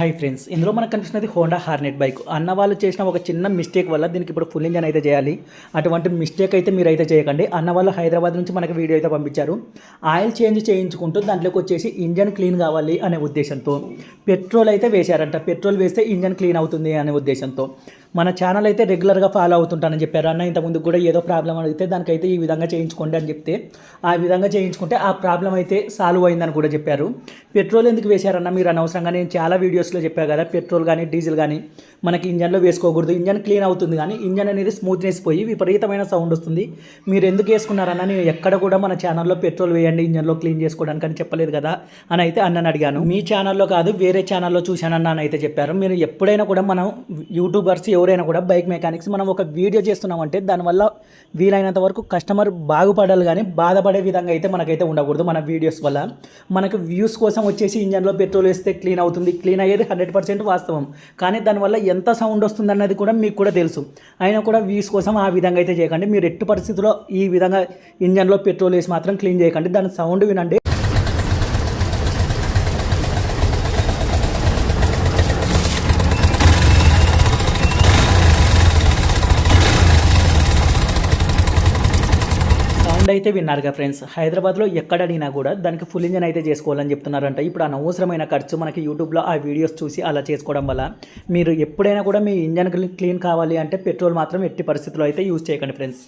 Hi friends ఇందులో మనకు కనిపిస్తున్నది హోండా హార్నెట్ బైక్ అన్న వాళ్ళు చేసిన ఒక చిన్న మిస్టేక్ వల్ల దీనికి ఇప్పుడు ఫుల్ ఇంజన్ అయితే చేయాలి. అటువంటి మిస్టేక్ అయితే మీరు అయితే చేయకండి. అన్న వాళ్ళు హైదరాబాద్ నుంచి మనకి వీడియో అయితే పంపించారు. ఆయిల్ చేంజ్ చేయించుకుంటూ దాంట్లోకి వచ్చేసి ఇంజన్ క్లీన్ కావాలి అనే ఉద్దేశంతో. పెట్రోల్ అయితే వేశారంట. పెట్రోల్ వేస్తే ఇంజన్ క్లీన్ అవుతుంది అనే ఉద్దేశంతో. మన ఛానల్ అయితే రెగ్యులర్గా ఫాలో అవుతుంటానని చెప్పారు. అన్న ఇంతకుముందు కూడా ఏదో ప్రాబ్లం అడిగితే దానికైతే ఈ విధంగా చేయించుకోండి అని చెప్తే ఆ విధంగా చేయించుకుంటే ఆ ప్రాబ్లం అయితే సాల్వ్ అయిందని కూడా చెప్పారు. పెట్రోల్ ఎందుకు వేశారన్న మీరు అనవసరంగా నేను చాలా వీడియోస్లో చెప్పాను కదా పెట్రోల్ కానీ డీజిల్ కానీ మనకి ఇంజన్లో వేసుకోకూడదు. ఇంజన్ క్లీన్ అవుతుంది కానీ ఇంజన్ అనేది స్మూత్నెస్ పోయి విపరీతమైన సౌండ్ వస్తుంది. మీరు ఎందుకు వేసుకున్నారన్న నేను ఎక్కడ కూడా మన ఛానల్లో పెట్రోల్ వేయండి ఇంజన్లో క్లీన్ చేసుకోవడానికి అని చెప్పలేదు కదా అని అయితే అన్నని అడిగాను. మీ ఛానల్లో కాదు వేరే ఛానల్లో చూశానన్న అని అయితే చెప్పారు. మీరు ఎప్పుడైనా కూడా మనం యూట్యూబర్స్ ఎవరైనా కూడా బైక్ మెకానిక్స్ మనం ఒక వీడియో చేస్తున్నామంటే దానివల్ల వీలైనంత వరకు కస్టమర్ బాగుపడాలి కానీ బాధపడే విధంగా అయితే మనకైతే ఉండకూడదు మన వీడియోస్ వల్ల. మనకు వ్యూస్ కోసం వచ్చేసి ఇంజన్లో పెట్రోల్ వేస్తే క్లీన్ అవుతుంది. క్లీన్ అయ్యేది హండ్రెడ్ పర్సెంట్ వాస్తవం. కానీ దానివల్ల ఎంత సౌండ్ వస్తుంది అన్నది కూడా మీకు కూడా తెలుసు. అయినా కూడా వ్యూస్ కోసం ఆ విధంగా అయితే చేయకండి. మీరు ఎట్టి పరిస్థితుల్లో ఈ విధంగా ఇంజన్లో పెట్రోల్ వేసి మాత్రం క్లీన్ చేయకండి. దాని సౌండ్ వినండి. సౌండ్ అయితే విన్నారుగా ఫ్రెండ్స్ హైదరాబాద్లో ఎక్కడడినా కూడా దానికి ఫుల్ ఇంజన్ అయితే చేసుకోవాలని చెప్తున్నారంట. ఇప్పుడు అనవసరమైన ఖర్చు మనకి యూట్యూబ్లో ఆ వీడియోస్ చూసి అలా చేసుకోవడం వల్ల మీరు ఎప్పుడైనా కూడా మీ ఇంజన్ క్లీన్ కావాలి అంటే పెట్రోల్ మాత్రం ఎట్టి పరిస్థితుల్లో అయితే యూజ్ చేయకండి ఫ్రెండ్స్.